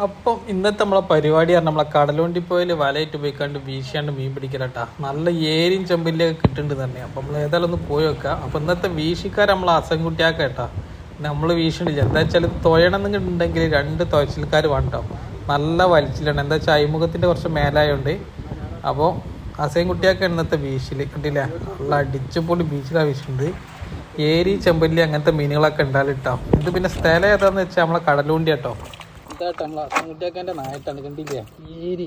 അപ്പം ഇന്നത്തെ നമ്മളെ പരിപാടി പറഞ്ഞാൽ നമ്മളെ കടലുണ്ടി പോയാൽ വലയിട്ട് പോയിക്കാണ്ട് വീശിയാണ്ട് മീൻ പിടിക്കലട്ടാ. നല്ല ഏരിയും ചെമ്പിലൊക്കെ കിട്ടുന്നുണ്ട് തന്നെ. അപ്പം നമ്മൾ ഏതായാലും ഒന്ന് പോയി വെക്കാം. അപ്പം ഇന്നത്തെ വീശിക്കാർ നമ്മളെ അസംകുട്ടിയാക്കേട്ടാ. നമ്മൾ വീശണില്ല. എന്താ വെച്ചാൽ തൊഴണമെന്നുണ്ടെങ്കിൽ രണ്ട് തുഴച്ചിൽക്കാർ വേണ്ടോ നല്ല വലിച്ചിലാണ്. എന്താ വെച്ചാൽ അഴിമുഖത്തിന്റെ കുറച്ച് മേലായോണ്ട്. അപ്പോൾ അസയും കുട്ടിയൊക്കെ ഇന്നത്തെ ബീച്ചിൽ കണ്ടില്ലേ? നല്ല അടിച്ചുപൊളി ബീച്ചിലാണ് വീശുന്നത് ഏരി ചെമ്പല്ലി അങ്ങനത്തെ മീനുകളൊക്കെ ഉണ്ടാലിട്ടോ ഇത് പിന്നെ സ്ഥലം ഏതാന്ന് വെച്ചാൽ നമ്മളെ കടലുണ്ടി കേട്ടോ ഇതാട്ടോ നമ്മളെ അസംകുട്ടിയാക്കന്റെ നായിട്ടാണ് കണ്ടില്ലേ? ഏരി.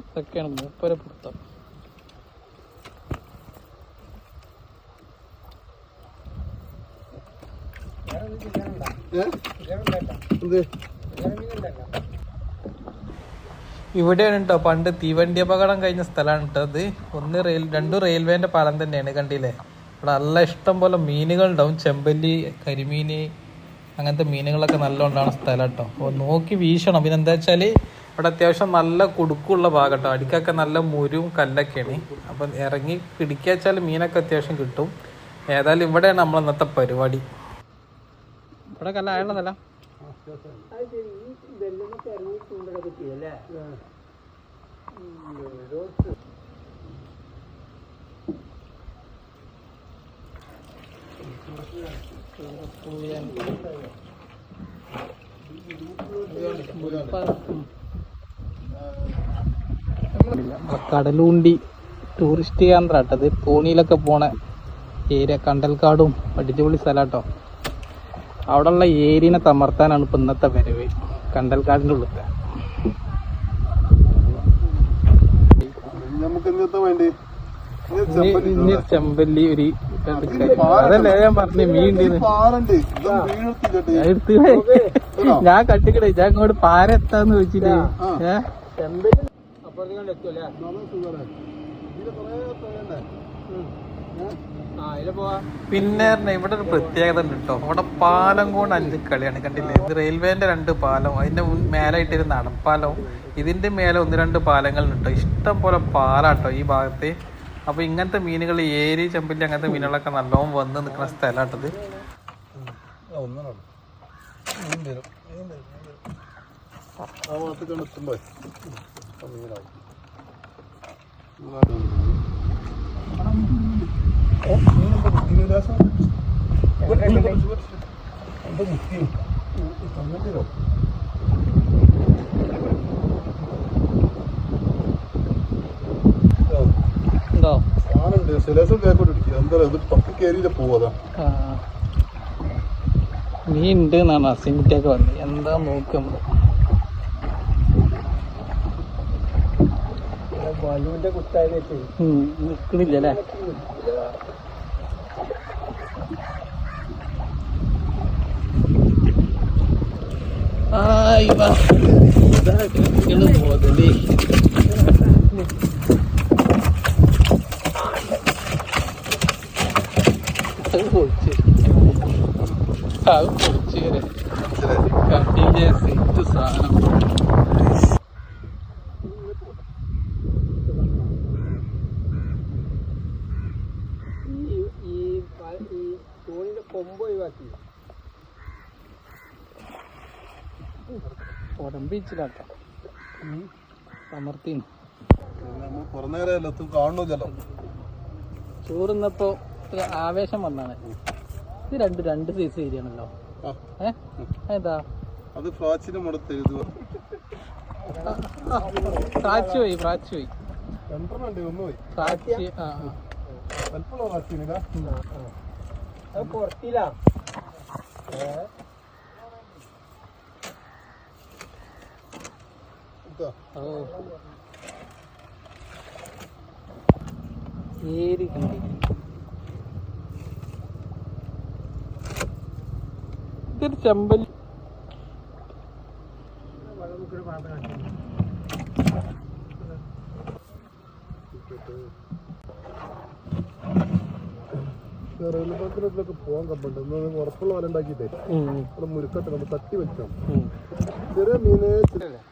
ഇതൊക്കെയാണ് മൂപ്പര പുറത്തം ഇവിടെയാണ് കേട്ടോ പണ്ട് തീവണ്ടി അപകടം കഴിഞ്ഞ സ്ഥലമാണ് കേട്ടോ അത് ഒന്ന് റെയിൽ രണ്ടും റെയിൽവേന്റെ പാലം തന്നെയാണ് കണ്ടില്ലേ? ഇവിടെ നല്ല ഇഷ്ടം പോലെ മീനുകൾ ഉണ്ടാവും ചെമ്പല്ലി കരിമീന് അങ്ങനത്തെ മീനുകളൊക്കെ നല്ലോണ്ടാണ് സ്ഥലം കേട്ടോ അപ്പോൾ നോക്കി വീശണം. പിന്നെ എന്താ വെച്ചാൽ ഇവിടെ അത്യാവശ്യം നല്ല കുടുക്കുള്ള ഭാഗം കേട്ടോ അടിക്കൊക്കെ നല്ല മുരും കല്ലൊക്കെയാണ്. അപ്പം ഇറങ്ങി പിടിക്കാച്ചാൽ മീനൊക്കെ അത്യാവശ്യം കിട്ടും. ഏതായാലും ഇവിടെയാണ് നമ്മൾ ഇന്നത്തെ പരിപാടി. ഇവിടെ കല്ല ആയുള്ളതല്ല. കടലുണ്ടി ടൂറിസ്റ്റ് കേന്ദ്രം കേട്ടത് തോണിയിലൊക്കെ പോണ ഏരിയ കണ്ടൽക്കാടും അടിച്ചുപൊളി സ്ഥലാട്ടോ. അവിടെയുള്ള ഏരിയനെ തമർത്താനാണ് ഇപ്പൊ ഇന്നത്തെ വരവ്. കണ്ടൽക്കാടിന്റെ നമുക്ക് ഇനി ചെമ്പല്ലി ഒരു അതല്ലേ ഞാൻ പറഞ്ഞു മീൻ ഞാൻ എടുത്ത് ഞാൻ കട്ടിക്കടേ ഞാൻ ഇങ്ങോട്ട് പാര എത്താന്ന് വെച്ചിട്ട്. പിന്നെ ഇവിടെ ഒരു പ്രത്യേകത ഉണ്ട് കേട്ടോ അവിടെ പാലം കൊണ്ട് അഞ്ച് കളിയാണ്. കണ്ടില്ലേ? ഇത് റെയിൽവേന്റെ രണ്ട് പാലം. അതിന്റെ മുൻ- മേലായിട്ട് ഒരു നടപ്പാലവും. ഇതിന്റെ മേലെ ഒന്ന് രണ്ട് പാലങ്ങൾ ഉണ്ട് ഇഷ്ടം പോലെ പാലാട്ടോ ഈ ഭാഗത്ത്. അപ്പൊ ഇങ്ങനത്തെ മീനുകൾ ഏരി ചെമ്പല്ലി അങ്ങനത്തെ മീനുകളൊക്കെ നല്ലോം വന്ന് നിൽക്കുന്ന സ്ഥലമാട്ടത് ഒന്നാണ് ആ ഭാഗത്തേക്കാണ് എത്തുമ്പോ മീനാവും ഉണ്ടോ ആണുണ്ട് ശിലേസം ബാക്കോട്ട് ഇടിക്കുക എന്താ ഇത് പത്ത് കയറിയില്ല പോവാതാ. നീ ഉണ്ട് എന്നാണ് അസിമിറ്റൊക്കെ വന്നത് എന്താ നോക്കുക നമ്മൾ കുത്തായി നിക്കണില്ല അല്ലേ ആയി വാ. ഇതാ കിടക്കണ് മുതൽ. അത് പൊളിച്ച്. അത് പൊളിച്ച്. കണ്ടില്ലേ സെറ്റ് സാധനം. ഉടമ്പിച്ചില്ലാട്ടോ നമ്മൾ ചോറുന്നപ്പോ ആവേശം വന്നാണ്. ഇത് രണ്ട് രണ്ട് സൈസ് ഏരിയാണല്ലോ ആ. എന്താ അത് ഫ്രാച്ചിന് പോയി ആ ഏരി കണ്ടി ഇതൊരു ചെമ്പല്ലി റെയിൽവേ പാത്രത്തിലൊക്കെ പോകാൻ ഉറപ്പുള്ള മുരുക്കട്ടെ നമ്മൾ തട്ടി വെച്ചാൽ ചെറിയ-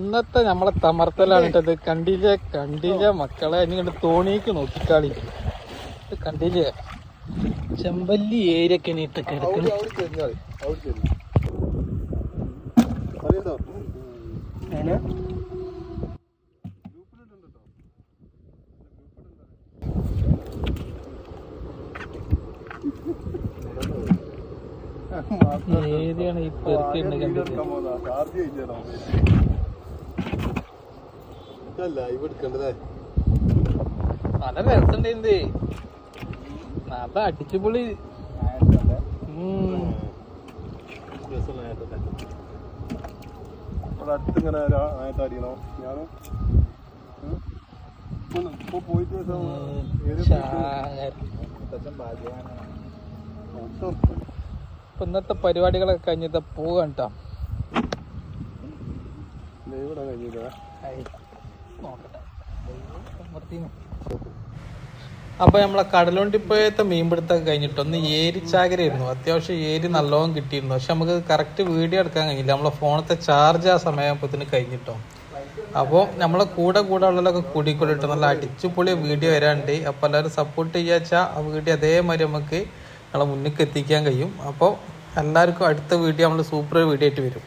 ഇന്നത്തെ നമ്മളെ തമർത്തലാണ് ഇട്ടത് കണ്ടില്ലേ? കണ്ടില്ല? മക്കളെ ഇനി കണ്ട് തോണിക്ക് നോക്കിക്കാളി. കണ്ടില്ലേ? ചെമ്പല്ലി ഇട്ട് കിടക്കുന്നു ചെരിഞ്ഞു അറിയണ്ടോ ഏരിയാണ് ഈ പെരുക്കുണ്ട് കണ്ടിട്ട് ലൈവ് നല്ല രസമുണ്ട് നല്ല അടിച്ചുപൊളി. ഞാനും. ഇപ്പൊ- പോയിട്ട് ഇപ്പൊ ഇന്നത്തെ പരിപാടികളൊക്കെ കഴിഞ്ഞിട്ട് പോകാൻ കേട്ടോ. ഇടാൻ അപ്പൊ നമ്മളെ കടലുണ്ടിപ്പോയത്തെ മീൻപിടുത്തൊക്കെ കഴിഞ്ഞിട്ട് ഒന്ന് ഏരിച്ചാകരയായിരുന്നു അത്യാവശ്യം ഏരി നല്ലോണം കിട്ടിയിരുന്നു. പക്ഷെ നമുക്ക് കറക്റ്റ് വീഡിയോ എടുക്കാൻ കഴിഞ്ഞില്ല നമ്മളെ ഫോണത്തെ ചാർജ് ആ സമയമാകുമ്പോഴത്തേന് കഴിഞ്ഞിട്ടോ. അപ്പോൾ നമ്മളെ കൂടെ കൂടെ ഉള്ളതൊക്കെ കൂടിക്കൊള്ളിട്ട് നല്ല അടിച്ചുപൊളി വീഡിയോ വരാണ്ട് അപ്പോൾ എല്ലാവരും സപ്പോർട്ട് ചെയ്യാച്ചാൽ ആ വീഡിയോ അതേമാതിരി നമുക്ക് നമ്മളെ മുന്നിലേക്ക് എത്തിക്കാൻ കഴിയും. അപ്പോൾ എല്ലാവർക്കും അടുത്ത വീഡിയോ നമ്മൾ സൂപ്പർ വീഡിയോ ആയിട്ട് വരും.